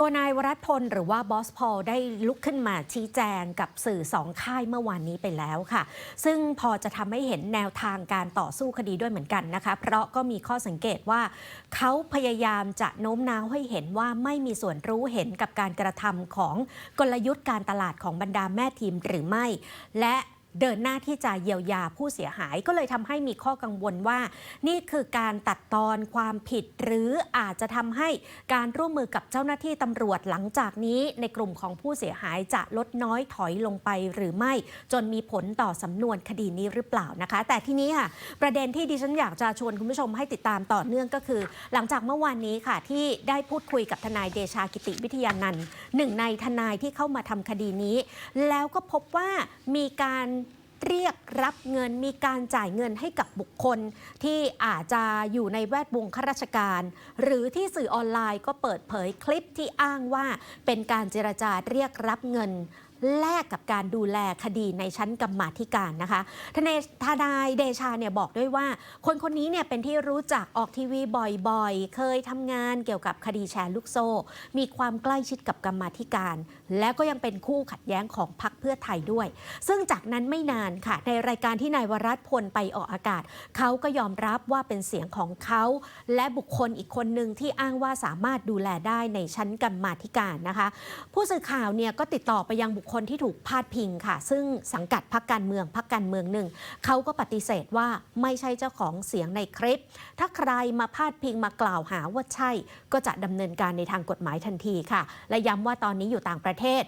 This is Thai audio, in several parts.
ตัวนายวรัตพลหรือว่าบอสพอลได้ลุกขึ้นมาชี้แจงกับสื่อสองค่ายเมื่อวานนี้ไปแล้วค่ะ ซึ่งพอจะทำให้เห็นแนวทางการต่อสู้คดีด้วยเหมือนกันนะคะ เพราะก็มีข้อสังเกตว่า เขาพยายามจะโน้มน้าวให้เห็นว่าไม่มีส่วนรู้เห็นกับการกระทำของกลยุทธ์การตลาดของบรรดาแม่ทีมหรือไม่ และ เดินหน้าที่จะเยียวยาผู้เสียหายก็เลยทำให้มีข้อกังวลว่า นี่คือการตัดตอนความผิด หรืออาจจะทำให้การร่วมมือกับเจ้าหน้าที่ตำรวจหลังจากนี้ในกลุ่มของผู้เสียหายจะลดน้อยถอยลงไปหรือไม่ จนมีผลต่อสำนวนคดีนี้หรือเปล่านะคะ แต่ที่นี้ค่ะ ประเด็นที่ดิฉันอยากจะชวนคุณผู้ชมให้ติดตามต่อเนื่องก็คือ หลังจากเมื่อวานนี้ค่ะที่ได้พูดคุยกับทนายเดชากิติวิทยานันท์หนึ่งในทนายที่เข้ามาทำคดีนี้ แล้วก็พบว่ามีการ เรียกรับเงินมีการจ่ายเงินให้กับบุคคล ที่อาจจะอยู่ในแวดวงข้าราชการ หรือที่สื่อออนไลน์ก็เปิดเผยคลิปที่อ้างว่าเป็นการเจรจาเรียกรับเงิน แลกกับการดูแลคดีในชั้นกรรมาธิการนะคะทนายทนายเดชาเนี่ยบอกด้วยว่า คนคนนี้เนี่ยเป็นที่รู้จักออกทีวีบ่อยๆ เคยทำงานเกี่ยวกับคดีแชร์ลูกโซ่ มีความใกล้ชิดกับกรรมาธิการ และก็ยังเป็นคู่ขัดแย้งของพรรคเพื่อไทยด้วย ซึ่งจากนั้นไม่นานค่ะ ในรายการที่นายวรัตพลไปออกอากาศ เขาก็ยอมรับว่าเป็นเสียงของเขา และบุคคลอีกคนหนึ่งที่อ้างว่าสามารถดูแลได้ในชั้นกรรมาธิการนะคะ ผู้สื่อข่าวเนี่ยก็ติดต่อไปยังบุคคลที่ถูกพาดพิงค่ะ ซึ่งสังกัดพรรคการเมืองพรรคการเมืองหนึ่งเขาก็ปฏิเสธว่าไม่ใช่เจ้าของเสียงในคลิป ถ้าใครมาพาดพิงมากล่าวหาว่าใช่ ก็จะดำเนินการในทางกฎหมายทันทีค่ะ และย้ำว่าตอนนี้อยู่ต่างประเทศ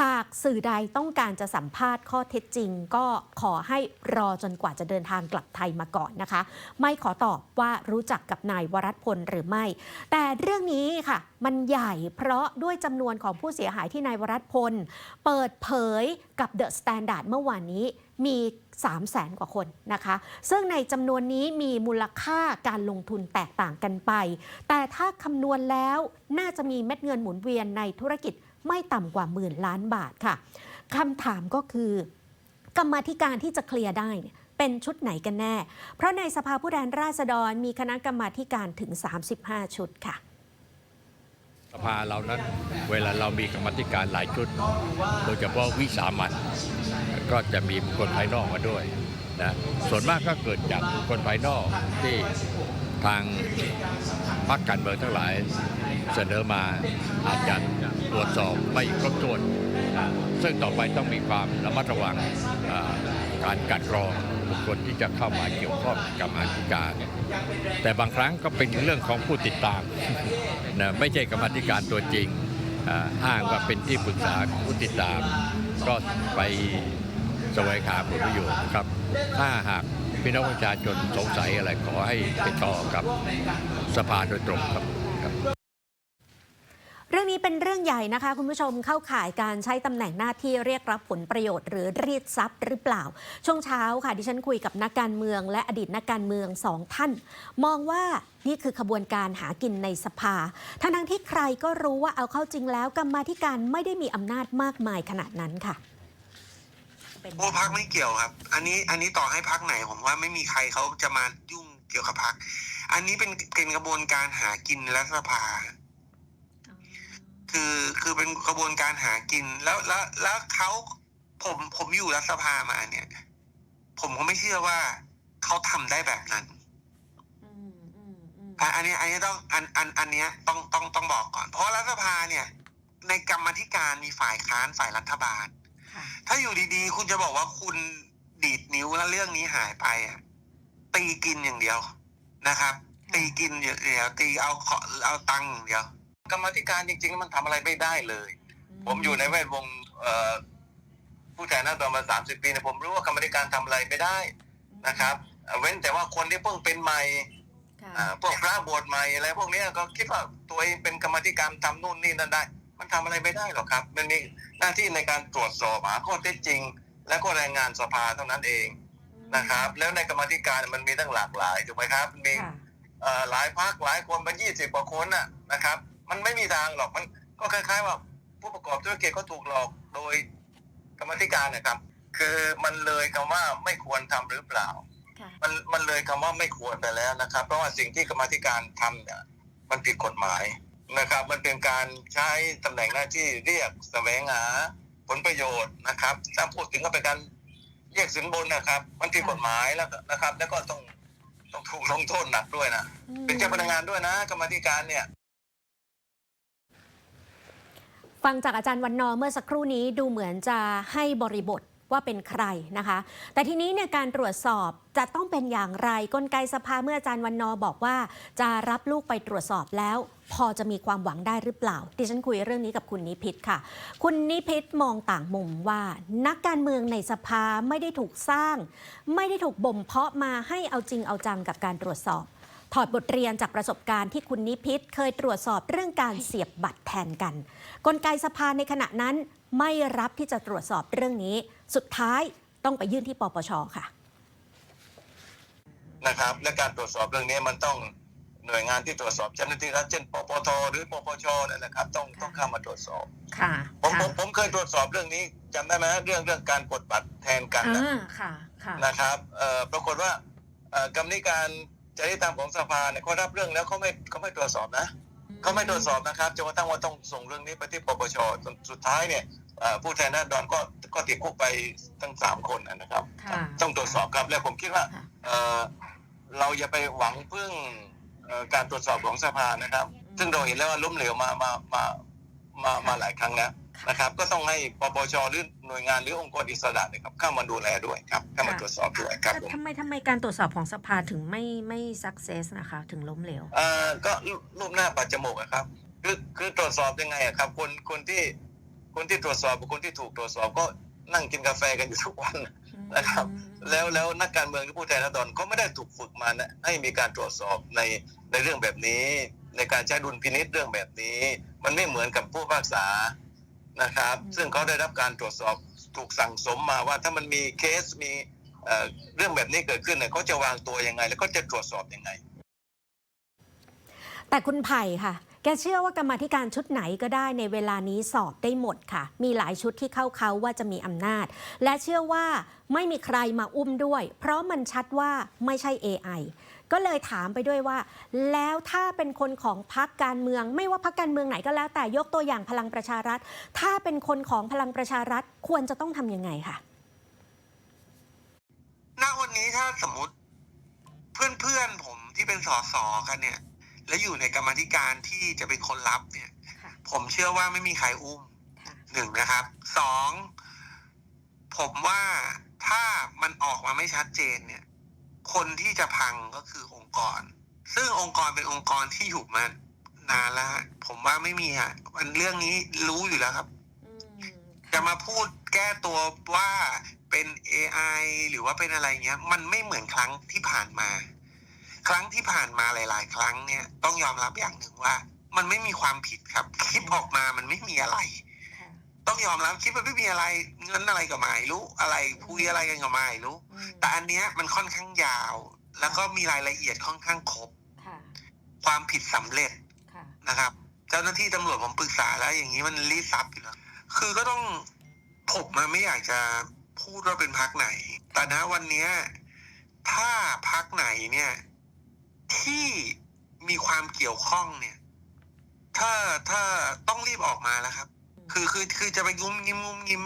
หากสื่อใดต้องการจะสัมภาษณ์ข้อเท็จจริง ก็ขอให้รอจนกว่าจะเดินทางกลับไทยมาก่อนนะคะ ไม่ขอตอบว่ารู้จักกับนายวรัตพลหรือไม่ แต่เรื่องนี้ค่ะ มันใหญ่เพราะด้วยจำนวนของผู้เสียหายที่นายวรัตพลเปิดเผยกับเดอะสแตนดาร์ดเมื่อวานนี้มี 3 0 0แสนกว่าคนนะคะ ซึ่งในจำนวนนี้มีมูลค่าการลงทุนแตกต่างกันไป แต่ถ้าคำนวณแล้วน่าจะมีเม็ดเงินหมุนเวียนในธุรกิจไม่ต่ำกว่าหมื่นล้านบาทค่ะคำถามก็คือกรรมธิการที่จะเคลียร์ได้เนี่ยเป็นชุดไหนกันแน่ เพราะในสภาผู้แทนราษฎรมีคณะกรรมาธิการถึง 35 ชุดค่ะ สภาเรานั้นเวลาเรามีกรรมธิการหลายชุด โดยเฉพาะวิสามันก็จะมีบุคคลภายนอกมาด้วยนะส่วนมากก็เกิดจากบุคคลภายนอกที่ทางพรรคการเมืองทั้งหลายเสนอมาอาจจะตรวจสอบไม่ครบถ้วนนะซึ่งต่อไปต้องมีความระมัดระวัง การกัดกรองบุคคลที่จะเข้ามาเกี่ยวข้องกับกรรมาธิการ แต่บางครั้งก็เป็นเรื่องของผู้ติดตามนะไม่ใช่กรรมธิการตัวจริงอ้างว่าเป็นที่ปรึกษาของผู้ติดตาม ก็ไปสวงหาผลประโยชน์ครับ ถ้าหากพี่น้องประชาชนสงสัยอะไรขอให้ติดต่อกับสภาโดยตรงครับ เรื่องนี้เป็นเรื่องใหญ่นะคะ คุณผู้ชมเข้าข่ายการใช้ตำแหน่งหน้าที่เรียกรับผลประโยชน์หรือรีดทรัพย์หรือเปล่า ช่วงเช้าค่ะดิฉันคุยกับนักการเมืองและอดีตนักการเมืองสองท่าน มองว่านี่คือขบวนการหากินในสภา ทั้งที่ใครก็รู้ว่าเอาเข้าจริงแล้วกรรมาธิการไม่ได้มีอำนาจมากมายขนาดนั้นค่ะเป็นโอ้พักไม่เกี่ยวครับ อันนี้อันนี้ต่อให้พักไหนผมว่าไม่มีใครเขาจะมายุ่งเกี่ยวกับพัก อันนี้เป็นเป็นกระบวนการหากินรัฐสภา คือคือเป็นกระบวนการหากินแล้วแล้วแล้วเขาผมผมอยู่รัฐสภามาเนี่ย ผมก็ไม่เชื่อว่าเขาทำได้แบบนั้นอืมอืมอืมอะอันนี้อันนี้ต้องอันอันอันเนี้ยต้องต้องต้องบอกก่อน เพราะรัฐสภาเนี่ย ในกรรมาธิการมีฝ่ายค้านฝ่ายรัฐบาลค่ะถ้าอยู่ดีๆ คุณจะบอกว่าคุณดีดนิ้วแล้วเรื่องนี้หายไปอะตีกินอย่างเดียวนะครับ ตีกินอย่างเดียวตีเอาขอเอาตังค์อย่างเดียว กรรมาธิการจริง ๆ มันทำอะไรไม่ได้เลย ผมอยู่ในแวดวงเอ่อผู้แทนราษฎรมาสามสิบปีเนี่ยผมรู้ว่ากรรมาธิการทำอะไรไม่ได้นะครับเอ่อเว้นแต่ว่าคนที่เพิ่งเป็นใหม่ค่ะอ่าพวกพระบวชใหม่อะไรพวกเนี้ยก็คิดว่าตัวเองเป็นกรรมาธิการทำนู่นนี่นั่นได้ มันทำอะไรไม่ได้หรอกครับ มันมีหน้าที่ในการตรวจสอบหาข้อเท็จจริง และก็รายงานสภาเท่านั้นเองนะครับ แล้วในกรรมาธิการมันมีตั้งหลากหลายถูกไหมครับ มีค่ะเอ่อหลายพักหลายคนเป็นยี่สิบกว่าคนน่ะนะครับ มันไม่มีทางหรอกมันก็คล้ายๆว่าผู้ประกอบธุรกิจเขาถูกหลอกโดยกรรมาธิการนะครับ คือมันเลยคำว่าไม่ควรทำหรือเปล่าค่ะมันมันเลยคำว่าไม่ควรไปแล้วนะครับ เพราะว่าสิ่งที่กรรมาธิการทำเนี่ยมันผิดกฎหมายนะครับ มันเป็นการใช้ตำแหน่งหน้าที่เรียกแสวงหาผลประโยชน์นะครับถ้าพูดถึงก็เป็นการเรียกสินบนนะครับ มันผิดกฎหมายแล้วก็นะครับ แล้วก็ต้องต้องถูกลงโทษหนักด้วยนะเป็นเจ้าพนักงานด้วยนะ กรรมาธิการเนี่ย ฟังจากอาจารย์วันนอเมื่อสักครู่นี้ดูเหมือนจะให้บริบทว่าเป็นใครนะคะ แต่ทีนี้เนี่ยการตรวจสอบจะต้องเป็นอย่างไรกลไกสภาเมื่ออาจารย์วันนอบอกว่า จะรับลูกไปตรวจสอบแล้ว พอจะมีความหวังได้หรือเปล่า ดิฉันคุยเรื่องนี้กับคุณนิพิษค่ะ คุณนิพิษมองต่างมุมว่า นักการเมืองในสภาไม่ได้ถูกสร้าง ไม่ได้ถูกบ่มเพาะมาให้เอาจริงเอาจังกับการตรวจสอบ ถอดบทเรียนจากประสบการณ์ที่คุณนิพิษเคยตรวจสอบเรื่องการเสียบบัตรแทนกัน กลไกสภาในขณะนั้นไม่รับที่จะตรวจสอบเรื่องนี้ สุดท้ายต้องไปยื่นที่ปปชค่ะนะครับและการตรวจสอบเรื่องนี้มันต้องหน่วยงานที่ตรวจสอบเจ้าหน้าที่รัฐเช่นปปทหรือปปชนั่นนะครับต้องต้องเข้ามาตรวจสอบค่ะผมผมผมเคยตรวจสอบเรื่องนี้จำได้ไหมฮะเรื่องเรื่องการกดบัตรแทนกันนะอ่าค่ะค่ะนะครับเอ่อปรากฏว่าเอ่อกรรมธิการ จริยธรรมของสภาเนี่ยเขารับเรื่องแล้วเขาไม่เขาไม่ตรวจสอบนะเขาไม่ตรวจสอบนะครับจนกระทั่งว่าต้องส่งเรื่องนี้ไปที่ปปชจนสุดท้ายเนี่ยเอ่อผู้แทนราษฎรก็ก็ติดคุกไปทั้งสามคนนะครับค่ะต้องตรวจสอบครับแล้วผมคิดว่าค่ะเอ่อเราอย่าไปหวังพึ่งเอ่อการตรวจสอบของสภานะครับ ซึ่งเราเห็นแล้วว่าล้มเหลวมามามามามาหลายครั้งแล้ว นะครับ ก็ต้องให้ปปชหรือหน่วยงานหรือองค์กรอิสระนะครับเข้ามาดูแลด้วยครับเข้ามาตรวจสอบด้วยครับผมทำไมทำไมการตรวจสอบของสภาถึงไม่ไม่ success นะคะ ถึงล้มเหลวเอ่อก็รูรูปหน้าปัดจมูกอะครับ คือคือตรวจสอบยังไงอะครับ คนคนที่คนที่ตรวจสอบกับคนที่ถูกตรวจสอบก็นั่งกินกาแฟกันอยู่ทุกวันนะครับ แล้วแล้วนักการเมืองที่ผู้แทนราษฎรก็ไม่ได้ถูกฝึกมานะให้มีการตรวจสอบในในเรื่องแบบนี้ ในการใช้ดุลพินิษเรื่องแบบนี้ มันไม่เหมือนกับผู้พิพากษา นะครับ ซึ่งเขาได้รับการตรวจสอบถูกสั่งสมมาว่าถ้ามันมีเคสมีเอ่อเรื่องแบบนี้เกิดขึ้นเนี่ยเขาจะวางตัวยังไง แล้วก็จะตรวจสอบยังไง แต่คุณไผ่ค่ะ แกเชื่อว่ากรรมาธิการชุดไหนก็ได้ในเวลานี้สอบได้หมดค่ะ มีหลายชุดที่เข้าเขาว่าจะมีอำนาจ และเชื่อว่าไม่มีใครมาอุ้มด้วย เพราะมันชัดว่าไม่ใช่ AI ก็เลยถามไปด้วยว่า แล้วถ้าเป็นคนของพักการเมือง ไม่ว่าพักการเมืองไหนก็แล้ว แต่ยกตัวอย่างพลังประชารัฐ ถ้าเป็นคนของพลังประชารัฐควรจะต้องทำยังไงค่ะณวันนี้ถ้าสมมติเพื่อนๆผมที่เป็นสสกันเนี่ย แล้วอยู่ในกรรมาธิการที่จะเป็นคนรับเนี่ยค่ะผมเชื่อว่าไม่มีใครอุ้มค่ะหนึ่งนะครับสองผมว่าถ้ามันออกมาไม่ชัดเจนเนี่ย คนที่จะพังก็คือองค์กร ซึ่งองค์กรเป็นองค์กรที่อยู่มานานแล้วฮะผมว่าไม่มีฮะมันเรื่องนี้รู้อยู่แล้วครับจะมาพูดแก้ตัวว่าเป็น AI หรือว่าเป็นอะไรเงี้ย มันไม่เหมือนครั้งที่ผ่านมา ครั้งที่ผ่านมาหลาย ๆ ครั้งเนี่ย ต้องยอมรับอย่างหนึ่งว่า มันไม่มีความผิดครับ คลิปออกมามันไม่มีอะไรค่ะ ต้องยอมรับคลิปมันไม่มีอะไรเงินอะไรก็ไม่รู้อะไรคุยอะไรกันก็ไม่รู้แต่อันเนี้ยมันค่อนข้างยาว แล้วก็มีรายละเอียดค่อนข้างครบ ค่ะ ความผิดสำเร็จค่ะ นะครับ เจ้าหน้าที่ตำรวจผมปรึกษาแล้วอย่างนี้มันรีดซับอยู่แล้วคือก็ต้องผมมาไม่อยากจะพูดว่าเป็นพักไหน แต่นะวันเนี้ยถ้าพักไหนเนี่ย ที่มีความเกี่ยวข้องเนี่ย ถ้าถ้าต้องรีบออกมาแล้วครับ คือคือคือจะไปงุ้มยิ้มงุ้มยิ้ม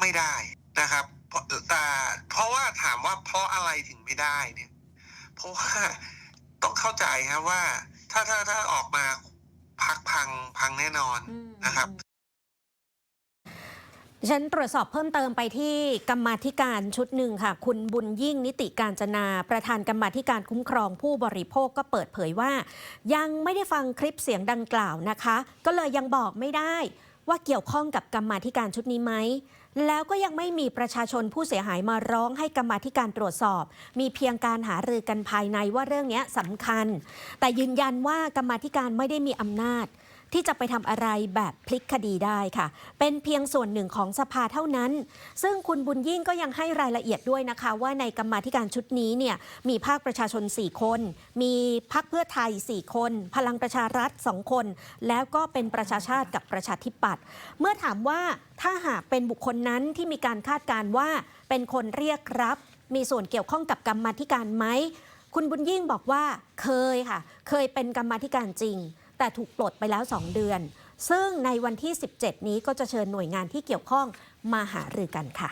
ไม่ได้นะครับแต่เพราะว่าถามว่าเพราะอะไรถึงไม่ได้เนี่ย เพราะว่าต้องเข้าใจครับว่า ถ้าถ้าถ้าออกมาพักพังพังแน่นอนนะครับฉันตรวจสอบเพิ่มเติมไปที่กรรมาธิการชุดหนึ่งค่ะ คุณบุญยิ่งนิติการจนา ประธานกรรมาธิการคุ้มครองผู้บริโภคก็เปิดเผยว่า ยังไม่ได้ฟังคลิปเสียงดังกล่าวนะคะ ก็เลยยังบอกไม่ได้ ว่าเกี่ยวข้องกับกรรมาธิการชุดนี้ไหม แล้วก็ยังไม่มีประชาชนผู้เสียหายมาร้องให้กรรมาธิการตรวจสอบ มีเพียงการหารือกันภายในว่าเรื่องนี้สำคัญ แต่ยืนยันว่ากรรมาธิการไม่ได้มีอำนาจ ที่จะไปทำอะไรแบบพลิกคดีได้ค่ะ เป็นเพียงส่วนหนึ่งของสภาเท่านั้น ซึ่งคุณบุญยิ่งก็ยังให้รายละเอียดด้วยนะคะ ว่าในกรรมาธิการชุดนี้เนี่ยมีภาคประชาชน 4 คน มีพักเพื่อไทย 4 คน พลังประชารัฐ 2 คน แล้วก็เป็นประชาชาติกับประชาธิปัตย์เมื่อถามว่าถ้าหากเป็นบุคคลนั้นที่มีการคาดการณ์ว่าเป็นคนเรียกรับ มีส่วนเกี่ยวข้องกับกรรมาธิการไหมคุณบุญยิ่งบอกว่าเคยค่ะ เคยเป็นกรรมาธิการจริง แต่ถูกปลดไปแล้ว 2 เดือน ซึ่งในวันที่ 17 นี้ก็จะเชิญหน่วยงานที่เกี่ยวข้องมาหารือกันค่ะ